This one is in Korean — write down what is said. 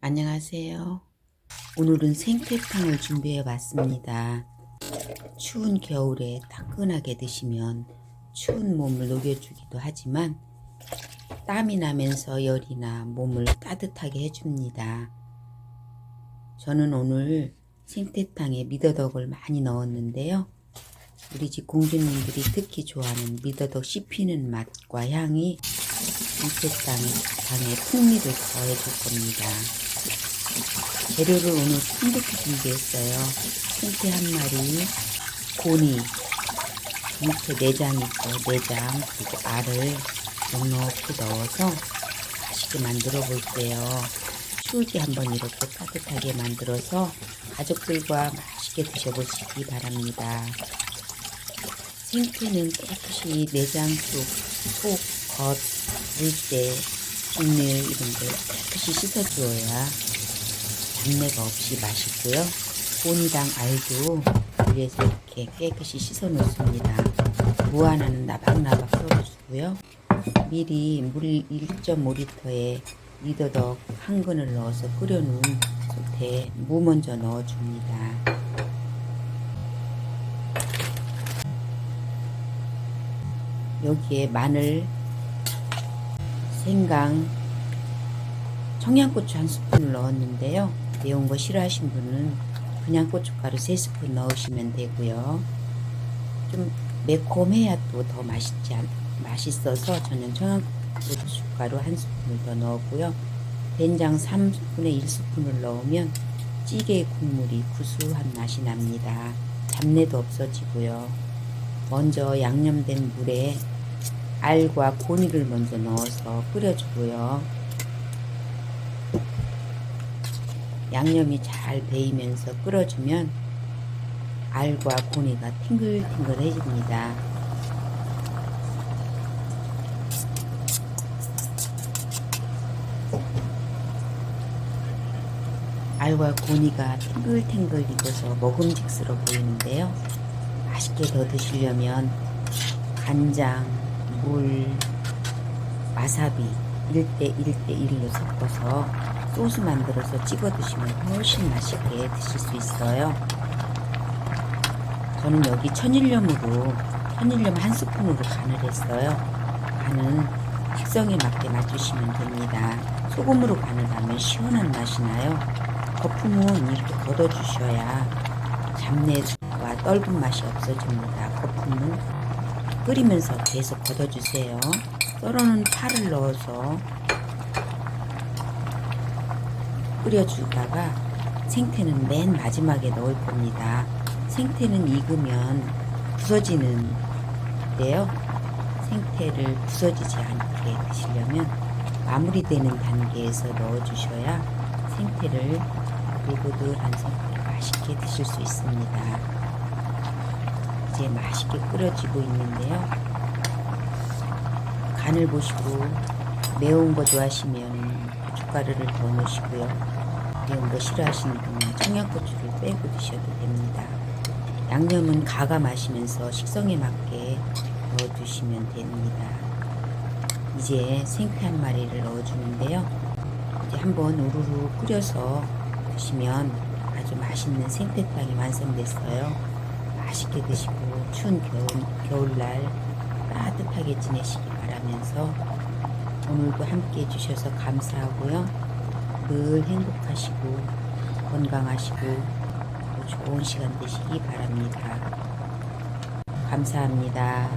안녕하세요. 오늘은 생태탕을 준비해 봤습니다. 추운 겨울에 따끈하게 드시면 추운 몸을 녹여주기도 하지만 땀이 나면서 열이나 몸을 따뜻하게 해줍니다. 저는 오늘 생태탕에 미더덕을 많이 넣었는데요. 우리 집 공주님들이 특히 좋아하는 미더덕 씹히는 맛과 향이 생태탕에 풍미를 더해줄 겁니다. 재료를 오늘 풍부히 준비했어요. 생태 한 마리, 고니, 밑에 내장 있고 내장 그리고 알을 넉넉히 넣어서 맛있게 만들어 볼게요. 추울 때 한번 이렇게 따뜻하게 만들어서 가족들과 맛있게 드셔보시기 바랍니다. 생태는 깨끗이 내장 쪽, 속, 겉, 물때, 비늘 이런 걸 깨끗이 씻어주어야 잡내가 없이 맛있고요. 본이랑 알도 물에서 이렇게 깨끗이 씻어 놓습니다. 무 하나는 나박나박 썰어주고요. 미리 물 1.5리터에 미더덕 한 근을 넣어서 끓여놓은 솥에 무 먼저 넣어줍니다. 여기에 마늘, 생강, 청양고추 한 스푼을 넣었는데요. 매운 거 싫어하신 분은 그냥 고춧가루 3스푼 넣으시면 되고요. 좀 매콤해야 또 더 맛있지 않, 맛있어서 저는 청양고춧가루 한 스푼을 더 넣었고요. 된장 3분의 1스푼을 넣으면 찌개 국물이 구수한 맛이 납니다. 잡내도 없어지고요. 먼저 양념된 물에 알과 고니를 먼저 넣어서 끓여주고요. 양념이 잘 배이면서 끓여주면 알과 고니가 탱글탱글해집니다. 알과 고니가 탱글탱글 익어서 먹음직스러워 보이는데요. 맛있게 더 드시려면 간장, 물, 와사비 1대 1대 1로 섞어서 소스 만들어서 찍어 드시면 훨씬 맛있게 드실 수 있어요. 저는 여기 천일염으로 천일염 한 스푼으로 간을 했어요. 간은 식성에 맞게 맞추시면 됩니다. 소금으로 간을 하면 시원한 맛이 나요. 거품은 이렇게 걷어주셔야 잡내와 떫은 맛이 없어집니다. 거품은 끓이면서 계속 걷어주세요. 썰어놓은 파를 넣어서 끓여주다가 생태는 맨 마지막에 넣을 겁니다. 생태는 익으면 부서지는데요. 생태를 부서지지 않게 드시려면 마무리되는 단계에서 넣어주셔야 생태를 보글보글한 생태를 맛있게 드실 수 있습니다. 이제 맛있게 끓여지고 있는데요. 간을 보시고 매운 거 좋아하시면 고춧가루를 더 넣으시고요. 매운 거 싫어하시는 분은 청양고추를 빼고 드셔도 됩니다. 양념은 가가 마시면서 식성에 맞게 넣어주시면 됩니다. 이제 생태 한 마리를 넣어주는데요. 이제 한번 우르르 끓여서 드시면 아주 맛있는 생태탕이 완성됐어요. 맛있게 드시고 추운 겨울, 겨울날 따뜻하게 지내시기 바라면서 오늘도 함께 해주셔서 감사하고요. 늘 행복하시고 건강하시고 좋은 시간 되시기 바랍니다. 감사합니다.